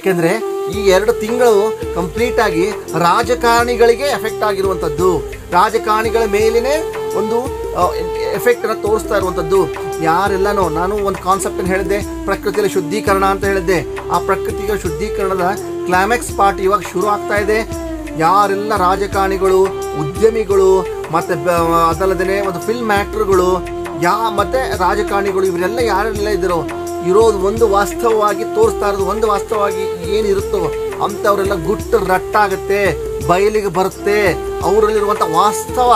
ಯಾಕೆಂದ್ರೆ ಈ ಎರಡು ತಿಂಗಳು ಕಂಪ್ಲೀಟ್ ಆಗಿ ರಾಜಕಾರಣಿಗಳಿಗೆ ಎಫೆಕ್ಟ್ ಆಗಿರುವಂಥದ್ದು. ರಾಜಕಾರಣಿಗಳ ಮೇಲೇ ಒಂದು ಎಫೆಕ್ಟ್ ಅನ್ನ ತೋರಿಸ್ತಾ ಇರುವಂಥದ್ದು. ಯಾರೆಲ್ಲನೋ, ನಾನು ಒಂದು ಕಾನ್ಸೆಪ್ಟ್ ಹೇಳಿದ್ದೆ ಪ್ರಕೃತಿಯಲ್ಲಿ ಶುದ್ಧೀಕರಣ ಅಂತ ಹೇಳಿದ್ದೆ. ಆ ಪ್ರಕೃತಿಯ ಶುದ್ಧೀಕರಣದ ಕ್ಲೈಮ್ಯಾಕ್ಸ್ ಪಾರ್ಟ್ ಇವಾಗ ಶುರು ಆಗ್ತಾ ಇದೆ. ಯಾರೆಲ್ಲ ರಾಜಕಾರಣಿಗಳು, ಉದ್ಯಮಿಗಳು, ಮತ್ತು ಅದಲ್ಲದೆ ಒಂದು ಫಿಲ್ಮ್ ಆ್ಯಕ್ಟರ್ಗಳು ಯಾ, ಮತ್ತೆ ರಾಜಕಾರಣಿಗಳು, ಇವರೆಲ್ಲ ಯಾರೆಲ್ಲ ಇದ್ದರು ಇರೋದು ಒಂದು ವಾಸ್ತವವಾಗಿ ತೋರಿಸ್ತಾ ಇರೋದು ಒಂದು ವಾಸ್ತವವಾಗಿ ಏನಿರುತ್ತೋ ಅಂಥವರೆಲ್ಲ ಗುಟ್ಟು ರಟ್ಟಾಗುತ್ತೆ, ಬಯಲಿಗೆ ಬರುತ್ತೆ, ಅವರಲ್ಲಿರುವಂಥ ವಾಸ್ತವ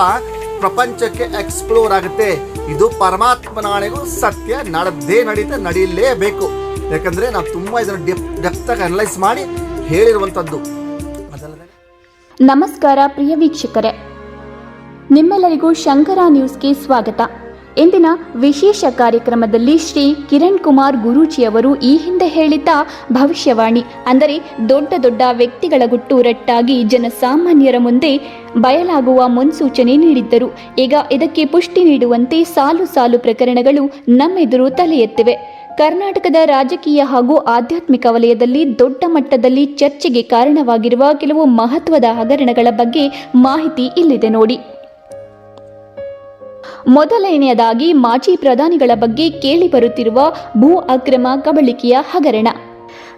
ಪ್ರಪಂಚಕ್ಕೆ ಎಕ್ಸ್ಪ್ಲೋರ್ ಆಗುತ್ತೆ. ಇದು ಪರಮಾತ್ಮನಾಣೆಗೂ ಸತ್ಯ ನಡೆದೇ ನಡೀತಾ, ನಡೀಲೇಬೇಕು. ಯಾಕಂದರೆ ನಾವು ತುಂಬ ಇದನ್ನು ಡೆಪ್ ಡೆಪ್ತಾಗಿ ಅನಲೈಸ್ ಮಾಡಿ ಹೇಳಿರುವಂಥದ್ದು. ನಮಸ್ಕಾರ ಪ್ರಿಯ ವೀಕ್ಷಕರೇ. ನಿಮ್ಮೆಲ್ಲರಿಗೂ ಶಂಕರ ನ್ಯೂಸ್ಗೆ ಸ್ವಾಗತ. ಇಂದಿನ ವಿಶೇಷ ಕಾರ್ಯಕ್ರಮದಲ್ಲಿ ಶ್ರೀ ಕಿರಣ್ ಕುಮಾರ್ ಗುರೂಜಿಯವರು ಈ ಹಿಂದೆ ಹೇಳಿದ್ದ ಭವಿಷ್ಯವಾಣಿ, ಅಂದರೆ ದೊಡ್ಡ ದೊಡ್ಡ ವ್ಯಕ್ತಿಗಳ ಗುಟ್ಟು ರಟ್ಟಾಗಿ ಜನಸಾಮಾನ್ಯರ ಮುಂದೆ ಬಯಲಾಗುವ ಮುನ್ಸೂಚನೆ ನೀಡಿದ್ದರು. ಈಗ ಇದಕ್ಕೆ ಪುಷ್ಟಿ ನೀಡುವಂತೆ ಸಾಲು ಸಾಲು ಪ್ರಕರಣಗಳು ನಮ್ಮೆದುರು ತಲೆ ಎತ್ತಿವೆ ಕರ್ನಾಟಕದ ರಾಜಕೀಯ ಹಾಗೂ ಆಧ್ಯಾತ್ಮಿಕ ವಲಯದಲ್ಲಿ ದೊಡ್ಡ ಮಟ್ಟದಲ್ಲಿ ಚರ್ಚೆಗೆ ಕಾರಣವಾಗಿರುವ ಕೆಲವು ಮಹತ್ವದ ಹಗರಣಗಳ ಬಗ್ಗೆ ಮಾಹಿತಿ ಇಲ್ಲಿದೆ ನೋಡಿ. ಮೊದಲನೆಯದಾಗಿ ಮಾಜಿ ಪ್ರಧಾನಿಗಳ ಬಗ್ಗೆ ಕೇಳಿಬರುತ್ತಿರುವ ಭೂ ಅಕ್ರಮ ಕಬಳಿಕೆಯ ಹಗರಣ.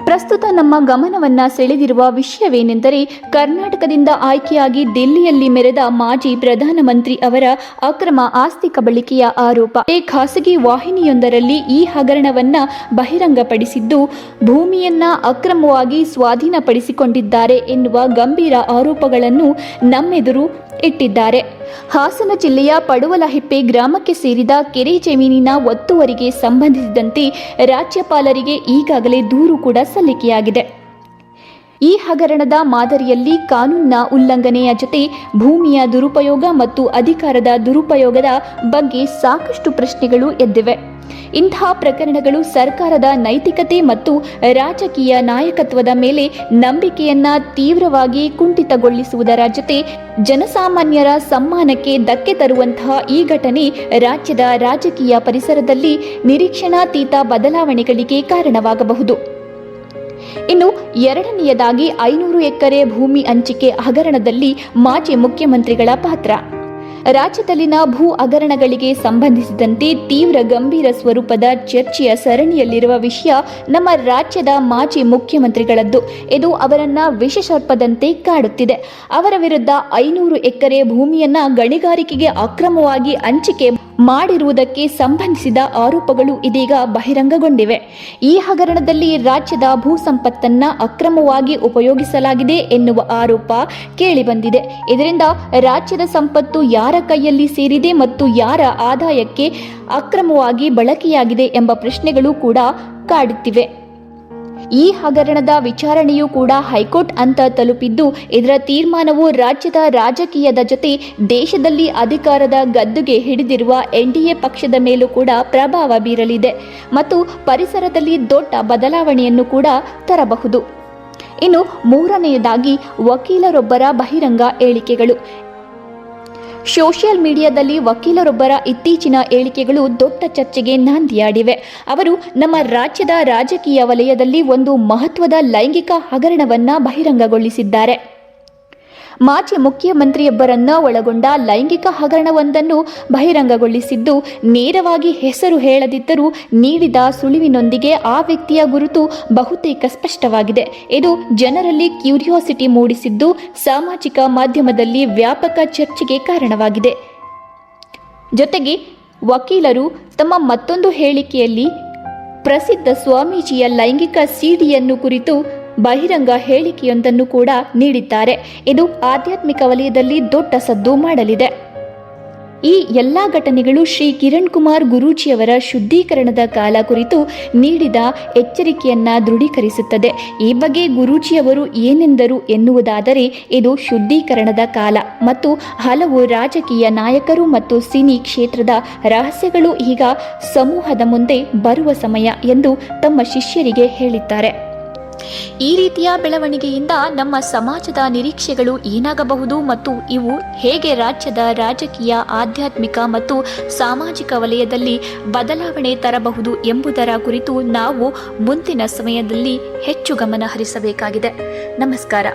ಪ್ರಸ್ತುತ ನಮ್ಮ ಗಮನವನ್ನ ಸೆಳೆದಿರುವ ವಿಷಯವೇನೆಂದರೆ ಕರ್ನಾಟಕದಿಂದ ಆಯ್ಕೆಯಾಗಿ ದಿಲ್ಲಿಯಲ್ಲಿ ಮೆರೆದ ಮಾಜಿ ಪ್ರಧಾನಮಂತ್ರಿ ಅವರ ಅಕ್ರಮ ಆಸ್ತಿ ಕಬಳಿಕೆಯ ಆರೋಪ. ಖಾಸಗಿ ವಾಹಿನಿಯೊಂದರಲ್ಲಿ ಈ ಹಗರಣವನ್ನ ಬಹಿರಂಗಪಡಿಸಿದ್ದು, ಭೂಮಿಯನ್ನ ಅಕ್ರಮವಾಗಿ ಸ್ವಾಧೀನಪಡಿಸಿಕೊಂಡಿದ್ದಾರೆ ಎನ್ನುವ ಗಂಭೀರ ಆರೋಪಗಳನ್ನು ನಮ್ಮೆದುರು ಇಟ್ಟಿದ್ದಾರೆ. ಹಾಸನ ಜಿಲ್ಲೆಯ ಪಡುವಲಹಿಪ್ಪೆ ಗ್ರಾಮಕ್ಕೆ ಸೇರಿದ ಕೆರೆ ಜಮೀನಿನ ಒತ್ತುವರಿಗೆ ಸಂಬಂಧಿಸಿದಂತೆ ರಾಜ್ಯಪಾಲರಿಗೆ ಈಗಾಗಲೇ ದೂರು ಕೂಡ ಸಲ್ಲಿಕೆಯಾಗಿದೆ. ಈ ಹಗರಣದ ಮಾದರಿಯಲ್ಲಿ ಕಾನೂನಿನ ಉಲ್ಲಂಘನೆಯ ಜೊತೆ ಭೂಮಿಯ ದುರುಪಯೋಗ ಮತ್ತು ಅಧಿಕಾರದ ದುರುಪಯೋಗದ ಬಗ್ಗೆ ಸಾಕಷ್ಟು ಪ್ರಶ್ನೆಗಳು ಎದ್ದಿವೆ. ಇಂತಹ ಪ್ರಕರಣಗಳು ಸರ್ಕಾರದ ನೈತಿಕತೆ ಮತ್ತು ರಾಜಕೀಯ ನಾಯಕತ್ವದ ಮೇಲೆ ನಂಬಿಕೆಯನ್ನ ತೀವ್ರವಾಗಿ ಕುಂಠಿತಗೊಳಿಸುವುದರ ಜೊತೆ ಜನಸಾಮಾನ್ಯರ ಸಮ್ಮಾನಕ್ಕೆ ಧಕ್ಕೆ ತರುವಂತಹ ಈ ಘಟನೆ ರಾಜ್ಯದ ರಾಜಕೀಯ ಪರಿಸರದಲ್ಲಿ ನಿರೀಕ್ಷಣಾತೀತ ಬದಲಾವಣೆಗಳಿಗೆ ಕಾರಣವಾಗಬಹುದು. ಇನ್ನು ಎರಡನೆಯದಾಗಿ ಐನೂರು ಎಕರೆ ಭೂಮಿ ಹಂಚಿಕೆ ಹಗರಣದಲ್ಲಿ ಮಾಜಿ ಮುಖ್ಯಮಂತ್ರಿಗಳ ಪಾತ್ರ. ರಾಜ್ಯದಲ್ಲಿನ ಭೂ ಹಗರಣಗಳಿಗೆ ಸಂಬಂಧಿಸಿದಂತೆ ತೀವ್ರ ಗಂಭೀರ ಸ್ವರೂಪದ ಚರ್ಚೆಯ ಸರಣಿಯಲ್ಲಿರುವ ವಿಷಯ ನಮ್ಮ ರಾಜ್ಯದ ಮಾಜಿ ಮುಖ್ಯಮಂತ್ರಿಗಳದ್ದು. ಇದು ಅವರನ್ನ ವಿಷಸರ್ಪದಂತೆ ಕಾಡುತ್ತಿದೆ. ಅವರ ವಿರುದ್ಧ ಐನೂರು ಎಕರೆ ಭೂಮಿಯನ್ನ ಗಣಿಗಾರಿಕೆಗೆ ಅಕ್ರಮವಾಗಿ ಹಂಚಿಕೆ ಮಾಡಿರುವುದಕ್ಕೆ ಸಂಬಂಧಿಸಿದ ಆರೋಪಗಳು ಇದೀಗ ಬಹಿರಂಗಗೊಂಡಿವೆ. ಈ ಹಗರಣದಲ್ಲಿ ರಾಜ್ಯದ ಭೂ ಸಂಪತ್ತನ್ನ ಅಕ್ರಮವಾಗಿ ಉಪಯೋಗಿಸಲಾಗಿದೆ ಎನ್ನುವ ಆರೋಪ ಕೇಳಿಬಂದಿದೆ. ಇದರಿಂದ ರಾಜ್ಯದ ಸಂಪತ್ತು ಯಾರ ಕೈಯಲ್ಲಿ ಸೇರಿದೆ ಮತ್ತು ಯಾರ ಆದಾಯಕ್ಕೆ ಅಕ್ರಮವಾಗಿ ಬಳಕೆಯಾಗಿದೆ ಎಂಬ ಪ್ರಶ್ನೆಗಳು ಕೂಡ ಕಾಡುತ್ತಿವೆ. ಈ ಹಗರಣದ ವಿಚಾರಣೆಯೂ ಕೂಡ ಹೈಕೋರ್ಟ್ ಅಂತ ತಲುಪಿದ್ದು, ಇದರ ತೀರ್ಮಾನವು ರಾಜ್ಯದ ರಾಜಕೀಯದ ಜೊತೆ ದೇಶದಲ್ಲಿ ಅಧಿಕಾರದ ಗದ್ದುಗೆ ಹಿಡಿದಿರುವ ಎನ್ಡಿಎ ಪಕ್ಷದ ಮೇಲೂ ಕೂಡ ಪ್ರಭಾವ ಬೀರಲಿದೆ ಮತ್ತು ಪರಿಸರದಲ್ಲಿ ದೊಡ್ಡ ಬದಲಾವಣೆಯನ್ನು ಕೂಡ ತರಬಹುದು. ಇನ್ನು ಮೂರನೆಯದಾಗಿ ವಕೀಲರೊಬ್ಬರ ಬಹಿರಂಗ ಹೇಳಿಕೆಗಳು. ಸೋಷಿಯಲ್ ಮೀಡಿಯಾದಲ್ಲಿ ವಕೀಲರೊಬ್ಬರ ಇತ್ತೀಚಿನ ಹೇಳಿಕೆಗಳು ದೊಡ್ಡ ಚರ್ಚೆಗೆ ನಾಂದಿಯಾಡಿವೆ. ಅವರು, ನಮ್ಮ ರಾಜ್ಯದ ರಾಜಕೀಯ ವಲಯದಲ್ಲಿ ಒಂದು ಮಹತ್ವದ ಲೈಂಗಿಕ ಹಗರಣವನ್ನ ಬಹಿರಂಗಗೊಳಿಸಿದ್ದಾರೆ. ಮಾಜಿ ಮುಖ್ಯಮಂತ್ರಿಯೊಬ್ಬರನ್ನ ಒಳಗೊಂಡ ಲೈಂಗಿಕ ಹಗರಣವೊಂದನ್ನು ಬಹಿರಂಗಗೊಳಿಸಿದ್ದು, ನೇರವಾಗಿ ಹೆಸರು ಹೇಳದಿದ್ದರೂ ನೀಡಿದ ಸುಳಿವಿನೊಂದಿಗೆ ಆ ವ್ಯಕ್ತಿಯ ಗುರುತು ಬಹುತೇಕ ಸ್ಪಷ್ಟವಾಗಿದೆ. ಇದು ಜನರಲ್ಲಿ ಕ್ಯೂರಿಯಾಸಿಟಿ ಮೂಡಿಸಿದ್ದು, ಸಾಮಾಜಿಕ ಮಾಧ್ಯಮದಲ್ಲಿ ವ್ಯಾಪಕ ಚರ್ಚೆಗೆ ಕಾರಣವಾಗಿದೆ. ಜೊತೆಗೆ, ವಕೀಲರು ತಮ್ಮ ಮತ್ತೊಂದು ಹೇಳಿಕೆಯಲ್ಲಿ, ಪ್ರಸಿದ್ಧ ಸ್ವಾಮೀಜಿಯ ಲೈಂಗಿಕ ಸಿಡಿಯನ್ನು ಕುರಿತು ಬಹಿರಂಗ ಹೇಳಿಕೆಯೊಂದನ್ನು ಕೂಡ ನೀಡಿದ್ದಾರೆ. ಇದು ಆಧ್ಯಾತ್ಮಿಕ ವಲಯದಲ್ಲಿ ದೊಡ್ಡ ಸದ್ದು ಮಾಡಲಿದೆ. ಈ ಎಲ್ಲ ಘಟನೆಗಳು ಶ್ರೀ ಕಿರಣ್ ಕುಮಾರ್ ಗುರೂಜಿಯವರ ಶುದ್ಧೀಕರಣದ ಕಾಲ ಕುರಿತು ನೀಡಿದ ಎಚ್ಚರಿಕೆಯನ್ನ ದೃಢೀಕರಿಸುತ್ತದೆ. ಈ ಬಗ್ಗೆ ಗುರೂಜಿಯವರು ಏನೆಂದರು ಎನ್ನುವುದಾದರೆ, ಇದು ಶುದ್ಧೀಕರಣದ ಕಾಲ ಮತ್ತು ಹಲವು ರಾಜಕೀಯ ನಾಯಕರು ಮತ್ತು ಸಿನಿ ಕ್ಷೇತ್ರದ ರಹಸ್ಯಗಳು ಈಗ ಸಮೂಹದ ಮುಂದೆ ಬರುವ ಸಮಯ ಎಂದು ತಮ್ಮ ಶಿಷ್ಯರಿಗೆ ಹೇಳಿದ್ದಾರೆ. ಈ ರೀತಿಯ ಬೆಳವಣಿಗೆಯಿಂದ ನಮ್ಮ ಸಮಾಜದ ನಿರೀಕ್ಷೆಗಳು ಏನಾಗಬಹುದು ಮತ್ತು ಇವು ಹೇಗೆ ರಾಜ್ಯದ ರಾಜಕೀಯ, ಆಧ್ಯಾತ್ಮಿಕ ಮತ್ತು ಸಾಮಾಜಿಕ ವಲಯದಲ್ಲಿ ಬದಲಾವಣೆ ತರಬಹುದು ಎಂಬುದರ ಕುರಿತು ನಾವು ಮುಂದಿನ ಸಮಯದಲ್ಲಿ ಹೆಚ್ಚು ಗಮನ ಹರಿಸಬೇಕಾಗಿದೆ ನಮಸ್ಕಾರ.